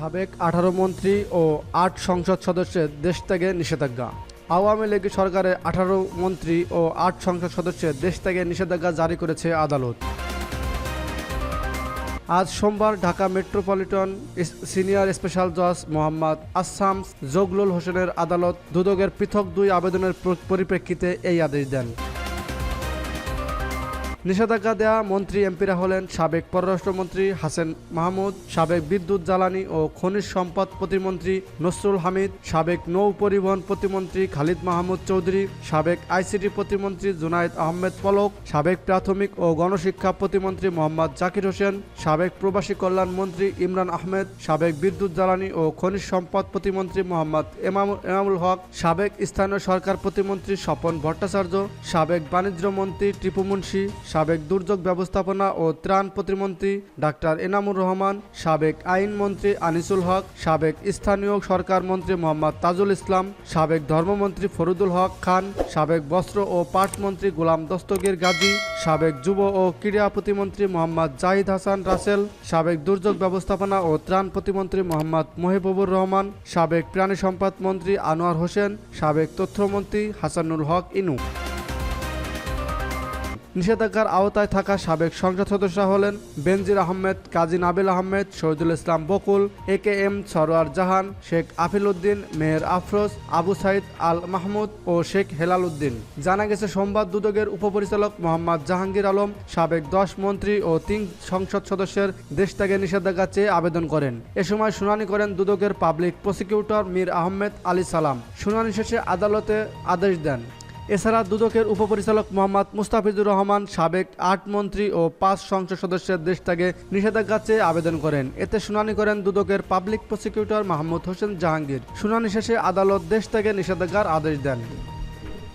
সাবেক আঠারো মন্ত্রী ও আট সংসদ সদস্যের দেশ ত্যাগে নিষেধাজ্ঞা। আওয়ামী লীগ সরকারের আঠারো মন্ত্রী ও আট সংসদ সদস্যের দেশ ত্যাগে নিষেধাজ্ঞা জারি করেছে আদালত। আজ সোমবার ঢাকা মেট্রোপলিটন সিনিয়র স্পেশাল জজ মোহাম্মদ আসাম জগলুল হোসেনের আদালত দুদকের পৃথক দুই আবেদনের পরিপ্রেক্ষিতে এই আদেশ দেন। নিষেধাজ্ঞা দেয়া মন্ত্রী এমপিরা হলেন সাবেক পররাষ্ট্রমন্ত্রী হাসেন মাহমুদ, সাবেক বিদ্যুৎ জ্বালানি ও খনিজ সম্পদ প্রতিমন্ত্রী নসরুল হামিদ, সাবেক নৌ পরিবহন প্রতিমন্ত্রী খালিদ মাহমুদ চৌধুরী, সাবেক আইসিটি প্রতিমন্ত্রী জুনায়েদ আহমেদ পলক, সাবেক প্রাথমিক ও গণশিক্ষা প্রতিমন্ত্রী মোহাম্মদ জাকির হোসেন, সাবেক প্রবাসী কল্যাণ মন্ত্রী ইমরান আহমেদ, সাবেক বিদ্যুৎ জ্বালানি ও খনিজ সম্পদ প্রতিমন্ত্রী মোহাম্মদ এমামু- এনামুল হক, সাবেক স্থানীয় সরকার প্রতিমন্ত্রী স্বপন ভট্টাচার্য, সাবেক বাণিজ্য মন্ত্রী টিপু মুন্সি সাবেক দুর্যোগ ব্যবস্থাপনা ও ত্রাণ প্রতিমন্ত্রী ডাক্তার এনামুর রহমান, সাবেক আইন মন্ত্রী আনিসুল হক, সাবেক স্থানীয় সরকার মন্ত্রী মোহাম্মদ তাজুল ইসলাম, সাবেক ধর্মমন্ত্রী ফরুদুল হক খান, সাবেক বস্ত্র ও পাট মন্ত্রী গোলাম দস্তগীর গাজী, সাবেক যুব ও ক্রীড়া প্রতিমন্ত্রী মোহাম্মদ জাহিদ হাসান রাসেল, সাবেক দুর্যোগ ব্যবস্থাপনা ও ত্রাণ প্রতিমন্ত্রী মোহাম্মদ মহিবুবুর রহমান, সাবেক প্রাণী সম্পদ মন্ত্রী আনোয়ার হোসেন, সাবেক তথ্যমন্ত্রী হাসানুল হক ইনু। নিষেধাজ্ঞার আওতায় থাকা সাবেক সংসদ সদস্যরা হলেন Benazir Ahmed, Kazi Nabil Ahmed, Shahidul Islam Bakul, A K M Sarwar Jahan, Sheikh Afil Uddin Meher Afroz, Abu Sayeed Al Mahmud ও শেখ হেলাল উদ্দিন জানা গেছে, সোমবার দুদকের উপপরিচালক মোহাম্মদ জাহাঙ্গীর আলম, সাবেক দশ মন্ত্রী ও তিন সংসদ সদস্যের দেশ থেকে নিষেধাজ্ঞা চেয়ে আবেদন করেন। এ সময় শুনানি করেন দুদকের পাবলিক প্রসিকিউটর মীর আহমেদ আলী সালাম। শুনানি শেষে আদালতে আদেশ দেন। এছাড়া দুদকের উপপরিচালক মোহাম্মদ মুস্তাফিজুর রহমান সাবেক আট মন্ত্রী ও পাঁচ সংসদ সদস্যের দেশ থেকে নিষেধাজ্ঞা চেয়ে আবেদন করেন। এতে শুনানি করেন দুদকের পাবলিক প্রসিকিউটর মাহমুদ হোসেন জাহাঙ্গীর। শুনানি শেষে আদালত দেশ থেকে নিষেধাজ্ঞার আদেশ দেন।